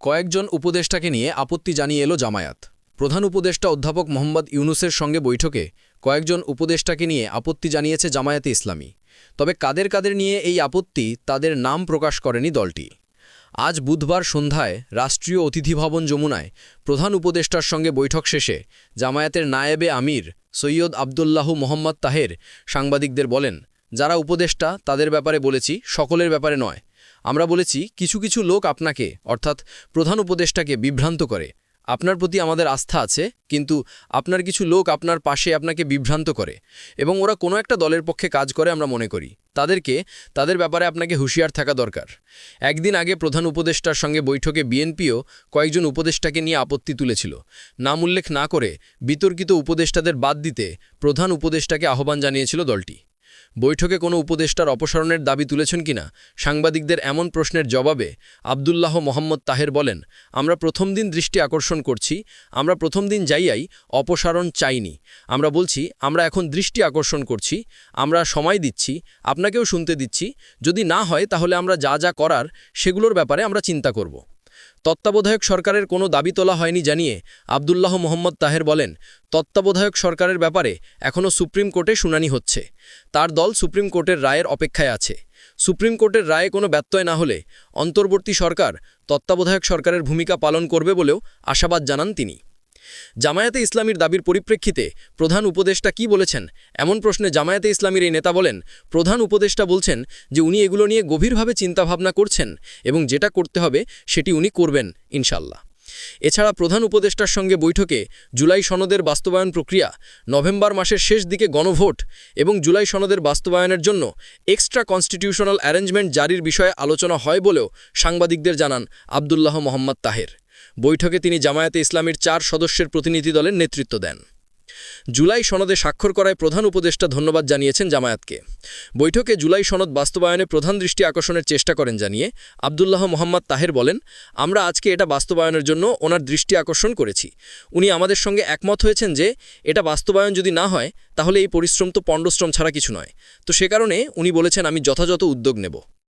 কয়েকজন উপদেষ্টাকে নিয়ে আপত্তি জানিয়ে এলো জামায়াত। প্রধান উপদেষ্টা অধ্যাপক মোহাম্মদ ইউনুসের সঙ্গে বৈঠকে কয়েকজন উপদেষ্টাকে নিয়ে আপত্তি জানিয়েছে জামায়াতে ইসলামী। তবে কাদের কাদের নিয়ে এই আপত্তি তাদের নাম প্রকাশ করেনি দলটি। আজ বুধবার সন্ধ্যায় রাষ্ট্রীয় অতিথিভবন যমুনায় প্রধান উপদেষ্টার সঙ্গে বৈঠক শেষে জামায়াতের নায়েবে আমির সৈয়দ আবদুল্লাহ মোহাম্মদ তাহের সাংবাদিকদের বলেন, যারা উপদেষ্টা, তাদের ব্যাপারে বলেছি, সকলের ব্যাপারে নয়। আমরা বলেছি, কিছু কিছু লোক আপনাকে, অর্থাৎ প্রধান উপদেষ্টাকে বিভ্রান্ত করে। আপনার প্রতি আমাদের আস্থা আছে, কিন্তু আপনার কিছু লোক আপনার পাশে আপনাকে বিভ্রান্ত করে এবং ওরা কোনো একটা দলের পক্ষে কাজ করে আমরা মনে করি। তাদেরকে, তাদের ব্যাপারে আপনাকে হুঁশিয়ার থাকা দরকার। একদিন আগে প্রধান উপদেষ্টার সঙ্গে বৈঠকে বিএনপিও কয়েকজন উপদেষ্টাকে নিয়ে আপত্তি তুলেছিল। নাম উল্লেখ না করে বিতর্কিত উপদেষ্টাদের বাদ দিতে প্রধান উপদেষ্টাকে আহ্বান জানিয়েছিল দলটি। বৈঠকে কোনো উপদেষ্টার অপসারণের দাবি তুলেছেন কিনা? সাংবাদিকদের এমন প্রশ্নের জবাবে আবদুল্লাহ মোহাম্মদ তাহের বলেন, আমরা প্রথম দিন দৃষ্টি আকর্ষণ করছি, আমরা প্রথম দিন যাইয়াই অপসারণ চাইনি। আমরা বলছি, আমরা এখন দৃষ্টি আকর্ষণ করছি, আমরা সময় দিচ্ছি, আপনাকেও শুনতে দিচ্ছি। যদি না হয় তাহলে আমরা যা যা করার সেগুলোর ব্যাপারে আমরা চিন্তা করব। তত্ত্বাবধায়ক সরকারের কোনো দাবি তোলা হয়নি জানিয়ে আবদুল্লাহ মোহাম্মদ তাহের বলেন, তত্ত্বাবধায়ক সরকারের ব্যাপারে এখনও সুপ্রিম কোর্টে শুনানি হচ্ছে। তার দল সুপ্রিম কোর্টের রায়ের অপেক্ষায় আছে। সুপ্রিম কোর্টের রায়ে কোনো ব্যত্যয় না হলে অন্তর্বর্তী সরকার তত্ত্বাবধায়ক সরকারের ভূমিকা পালন করবে বলেও আশাবাদ জানান তিনি। জামায়াতে ইসলামীর দাবির পরিপ্রেক্ষিতে প্রধান উপদেষ্টা কি বলেছেন? এমন প্রশ্নে জামায়াতে ইসলামীর এই নেতা বলেন, প্রধান উপদেষ্টা বলছেন যে উনি এগুলো নিয়ে গভীরভাবে চিন্তাভাবনা করছেন এবং যেটা করতে হবে সেটি উনি করবেন ইনশাল্লাহ এছাড়া প্রধান উপদেষ্টার সঙ্গে বৈঠকে জুলাই সনদের বাস্তবায়ন প্রক্রিয়া, নভেম্বর মাসের শেষ দিকে গণভোট এবং জুলাই সনদের বাস্তবায়নের জন্য এক্সট্রা কনস্টিটিউশনাল অ্যারেঞ্জমেন্ট জারির বিষয়ে আলোচনা হয় বলেও সাংবাদিকদের জানান আবদুল্লাহ মোহাম্মদ তাহের। বৈঠকে তিনি জামায়াতে ইসলামীর চার সদস্যের প্রতিনিধি দলের নেতৃত্ব দেন। জুলাই সনদে স্বাক্ষর করায় প্রধান উপদেষ্টা ধন্যবাদ জানিয়েছেন জামায়াতকে। বৈঠকে জুলাই সনদ বাস্তবায়নে প্রধান দৃষ্টি আকর্ষণের চেষ্টা করেন জানিয়ে আবদুল্লাহ মোহাম্মদ তাহের বলেন, আমরা আজকে এটা বাস্তবায়নের জন্য ওনার দৃষ্টি আকর্ষণ করেছি। উনি আমাদের সঙ্গে একমত হয়েছেন যে এটা বাস্তবায়ন যদি না হয়, তাহলে এই পরিশ্রম তো পণ্ডশ্রম ছাড়া কিছু নয়। তো সে কারণে উনি বলেছেন, আমি যথাযথ উদ্যোগ নেব।